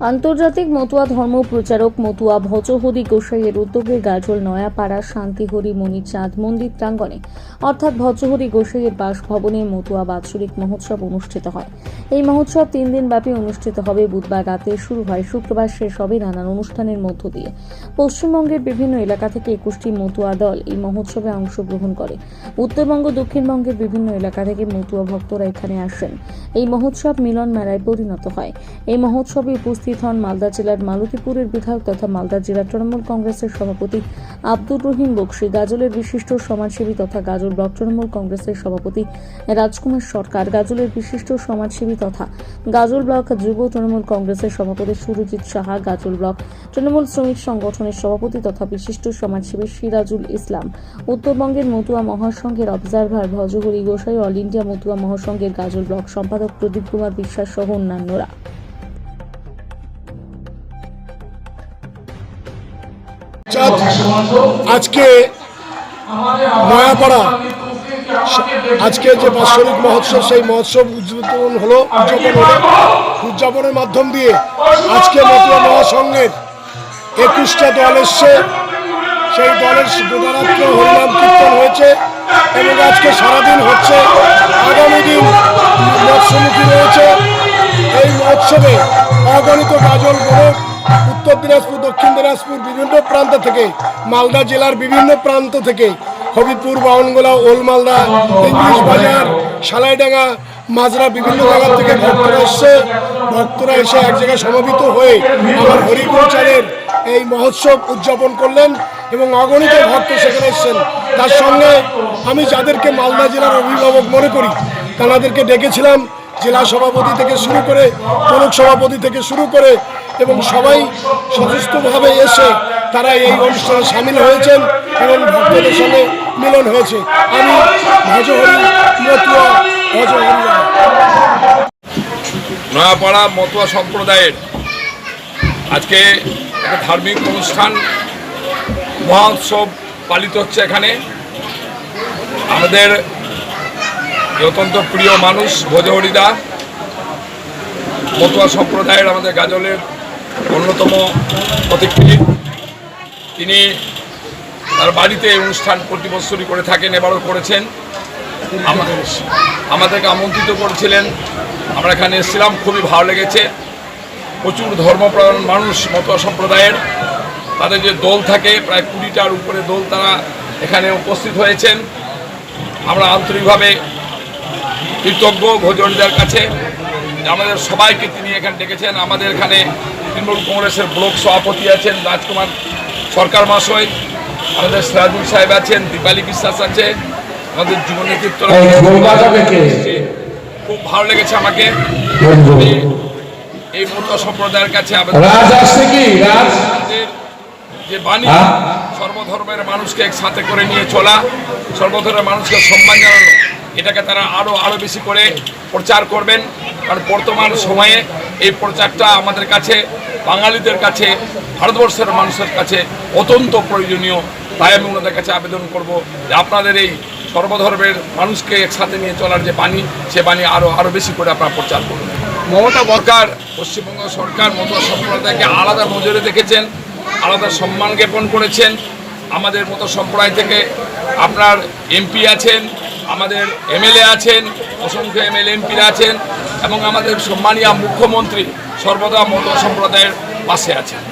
আন্তর্জাতিক মতুয়া ধর্ম প্রচারক মতুয়া ভজহরি গোসাইয়ের উদ্যোগে গাজল নয়াপাড়া শান্তিহরি মণি চাঁদ মন্দির প্রাঙ্গণে, অর্থাৎ ভজহরি গোসাইয়ের বাসভবনে মতুয়া বাৎসরিক মহোৎসব অনুষ্ঠিত হয়। এই মহোৎসব তিন দিন ব্যাপী অনুষ্ঠিত হবে। বুধবার রাতে শুরু হয়। শুক্রবার শেষ হবে নানান অনুষ্ঠানের মধ্য দিয়ে। পশ্চিমবঙ্গের বিভিন্ন এলাকা থেকে একুশটি মতুয়া দল এই মহোৎসবে অংশগ্রহণ করে। উত্তরবঙ্গ, দক্ষিণবঙ্গের বিভিন্ন এলাকা থেকে মতুয়া ভক্তরা এখানে আসেন। এই মহোৎসব মিলন মেলায় পরিণত হয়। এই মহোৎসবে উপস্থিত হন মালদা জেলার মালতীপুরের বিধায়ক তথা মালদা জেলা তৃণমূল কংগ্রেসের সভাপতি আব্দুর রহিম বক্সি, গাজলের বিশিষ্ট সমাজসেবী তথা গাজল ব্লক তৃণমূল কংগ্রেসের সভাপতি রাজকুমার সরকার, গাজলের বিশিষ্ট সমাজসেবী তথা গাজল ব্লক যুব তৃণমূল কংগ্রেসের সভাপতি সুরজিৎ সাহা, গাজল ব্লক তৃণমূল শ্রমিক সংগঠনের সভাপতি তথা বিশিষ্ট সমাজসেবী সিরাজুল ইসলাম, উত্তরবঙ্গের Matua মহাসংঘের observer Bhajahari Gosai, all India Matua মহাসংঘের Gazole block সম্পাদক প্রদীপ কুমার বিশ্বাস সহ অন্যান্যরা। আজকে নয়াপাড়া, আজকে যে বাৎসরিক মহোৎসব, সেই মহোৎসব উদযাপন হলো, উদযাপন উদযাপনের মাধ্যম দিয়ে আজকে মতুয়া মহাসংঘের একুশটা দল এসছে। সেই দলের গোদারাত্র হরিনাম কীর্তন হয়েছে এবং আজকে সারাদিন হচ্ছে, আগামী দিন মৎস্যমুখী রয়েছে। এই মহোৎসবে অগণিত গাজল বড় উত্তর দিনাজপুর, দক্ষিণ দিনাজপুর বিভিন্ন প্রান্ত থেকে, মালদা জেলার বিভিন্ন প্রান্ত থেকে হবিপুর বাউনগোলা, ওলমালদা ইংলিশ বাজার সালাইডাঙ্গা মাজরা বিভিন্ন জায়গা থেকে ভক্তরা এসছে ভক্তরা এসে এক জায়গায় সমবেত হয়ে আমার হরিপ্রচারের এই মহোৎসব উদযাপন করলেন এবং অগণিত ভক্ত সেখানে এসছেন। তার সঙ্গে আমি যাদেরকে মালদা জেলার অভিভাবক মনে করি, তাদেরকে ডেকেছিলাম, জেলা সভাপতি থেকে শুরু করে ব্লক সভাপতি থেকে শুরু করে এবং সবাই সচেষ্টভাবে এসে তারা এই অনুষ্ঠানে সামিল হয়েছেন এবং ভক্তদের সঙ্গে মিলন হয়েছে। আমি মতুয়া নয়াপাড়া মতুয়া সম্প্রদায়ের আজকে একটা ধার্মিক অনুষ্ঠান, মহোৎসব পালিত হচ্ছে এখানে। আমাদের অত্যন্ত প্রিয় মানুষ ভোজহরিদা, মতুয়া সম্প্রদায়ের আমাদের গাজলের অন্যতম প্রতিক্রিয়া তিনি তার বাড়িতে অনুষ্ঠান প্রতি বছরই করে থাকেন, এবারও করেছেন। আমা- আমাদেরকে আমন্ত্রিত করেছিলেন। আমরা এখানে এসেছিলাম, খুবই ভালো লেগেছে। প্রচুর ধর্মপ্রাণ মানুষ মতুয়া সম্প্রদায়ের। তাদের যে দোল থাকে, প্রায় কুড়িটার উপরে দোল তারা এখানে উপস্থিত হয়েছেন। আমরা আন্তরিকভাবে কৃতজ্ঞ, ভোজনদের কাছে। আমাদের সবাইকে তিনি এখানে ডেকেছেন। আমাদের এখানে তৃণমূল কংগ্রেসের ব্লক সভাপতি আছেন রাজকুমার সরকার মহাশয় আমাদের সিরাজুল সাহেব আছেন দীপালি বিশ্বাস আছে আমাদের যুব নেতৃত্ব খুব ভালো লেগেছে আমাকে। আমি এই মতো সম্প্রদায়ের কাছে যে বাণী হ্যাঁ? সর্বধর্মের মানুষকে একসাথে করে নিয়ে চলা সর্বধর্মের মানুষকে সম্মান জানানো এটাকে তারা আরও আরও বেশি করে প্রচার করবেন। কারণ বর্তমান সময়ে এই প্রচারটা আমাদের কাছে, বাঙালিদের কাছে, ভারতবর্ষের মানুষের কাছে অত্যন্ত প্রয়োজনীয়। তাই আমি ওনাদের কাছে আবেদন করব যে আপনাদের এই সর্বধর্মের মানুষকে একসাথে নিয়ে চলার যে বাণী, সে বাণী আরও আরও বেশি করে আপনারা প্রচার করুন। মমতা সরকার পশ্চিমবঙ্গ সরকার মতো সম্প্রদায়কে আলাদা নজরে দেখেছেন, আলাদা সম্মান জ্ঞাপন করেছেন। আমাদের মতো সম্প্রদায় থেকে আপনার এমপি আছেন আমাদের এমএলএ আছেন, অসংখ্য এমএলএ, এমপিরা আছেন এবং আমাদের সম্মানীয় মুখ্যমন্ত্রী সর্বদা মত সম্প্রদায়ের পাশে আছেন।